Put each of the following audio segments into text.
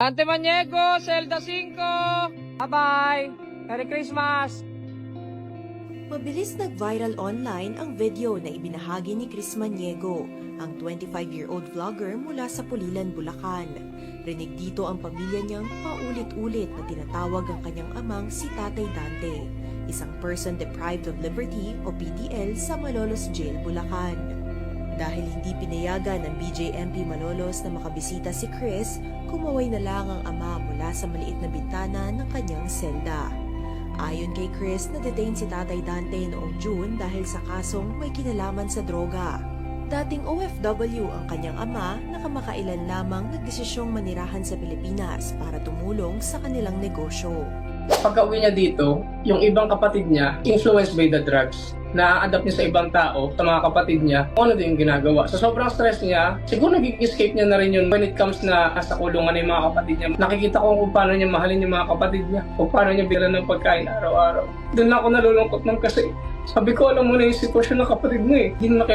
Ante Maniego, Zelda 5. Bye-bye. Merry Christmas. Mabilis nag-viral online ang video na ibinahagi ni Chris Maniego, ang 25-year-old vlogger mula sa Pulilan, Bulacan. Rinig dito ang pamilya niyang paulit-ulit na tinatawag ang kanyang amang si Tatay Dante, isang person deprived of liberty o PDL sa Malolos Jail, Bulacan. Dahil hindi pinayagan ng BJMP Malolos na makabisita si Chris, kumaway na lang ang ama mula sa maliit na bintana ng kanyang selda. Ayon kay Chris, na-detain si Tatay Dante noong June dahil sa kasong may kinalaman sa droga. Dating OFW ang kanyang ama na kamakailan lamang nagdesisyong manirahan sa Pilipinas para tumulong sa kanilang negosyo. Pagka uwi niya dito, yung ibang kapatid niya, influenced by the drugs, na-adapt niya sa ibang tao, sa mga kapatid niya, ano din yung ginagawa. So sobrang stress niya, siguro nag-escape niya na rin yun when it comes na sa kulungan ng mga kapatid niya. Nakikita ko kung paano niya mahalin yung mga kapatid niya, kung paano niya bilan ng pagkain araw-araw. Doon ako nalulungkot nun kasi sabi ko, alam mo na yung sitwasyon ng kapatid mo eh. Hindi mo na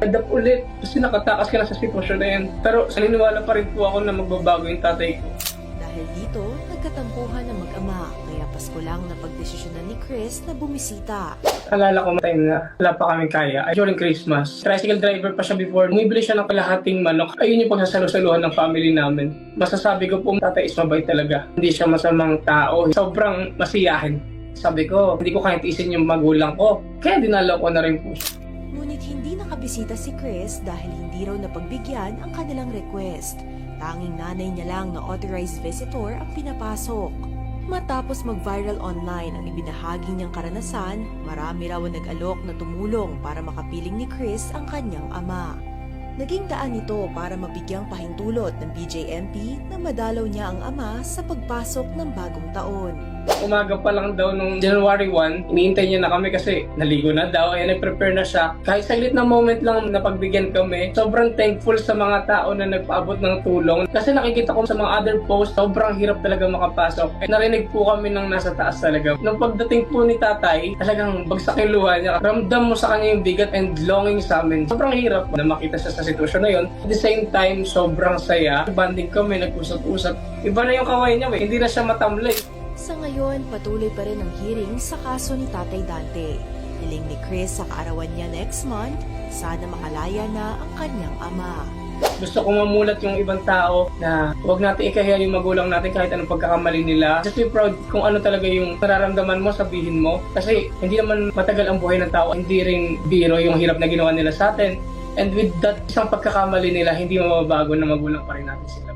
adapt ulit kasi nakatakas ka na sa sitwasyon na yan. Pero naniniwala pa rin po ako na magbabago yung tatay ko. Dahil dito, nagkatampuhan ang mag-ama, kaya Pasko lang na pagdesisyonan ni Chris na bumisita. Alala ko time na wala pa kami kaya. Ay, During Christmas, tricycle driver pa siya before. Bumibili siya ng kalahating manok. Ayun yung pagsasalusaluhan ng family namin. Masasabi ko po, tatay is mabait talaga. Hindi siya masamang tao. Sobrang masiyahin. Sabi ko, hindi ko kaya tiisin yung magulang ko. Kaya dinalaw ko na rin po siya. Ngunit hindi nakabisita si Chris dahil hindi raw napagbigyan ang kanilang request. Tanging nanay niya lang na authorized visitor ang pinapasok. Matapos mag-viral online ang ibinahagi niyang karanasan, marami raw ang nag-alok na tumulong para makapiling ni Chris ang kanyang ama. Naging daan ito para mabigyang pahintulot ng BJMP na madalaw niya ang ama sa pagpasok ng bagong taon. Umaga pa lang daw nung January 1, iniintay niya na kami kasi naligo na daw, ay nag-prepare na siya. Kahit saglit na moment lang na pagbigyan kami, sobrang thankful sa mga tao na nagpaabot ng tulong. Kasi nakikita ko sa mga other posts, sobrang hirap talaga makapasok. Eh, narinig po kami ng nasa taas talaga. Nung pagdating po ni tatay, talagang bagsak yung luha niya. Ramdam mo sa kanya yung bigat and longing sa amin. Sobrang hirap na makita siya sa sitwasyon na yun. At the same time, sobrang saya. Banding kami, nag-usap-usap. Iba na yung kaway niya, eh. hindi na siya matamlay. Sa ngayon, patuloy pa rin ang hearing sa kaso ni Tatay Dante. Hiling ni Chris sa kaarawan niya next month, sana makalaya na ang kanyang ama. Gusto ko mamulat yung ibang tao na huwag natin ikahiya yung magulang natin kahit anong pagkakamali nila. Just be proud kung ano talaga yung nararamdaman mo, sabihin mo. Kasi hindi naman matagal ang buhay ng tao. Hindi rin biro yung hirap na ginawa nila sa atin. And with that isang pagkakamali nila, hindi mababago na magulang pa rin natin sila.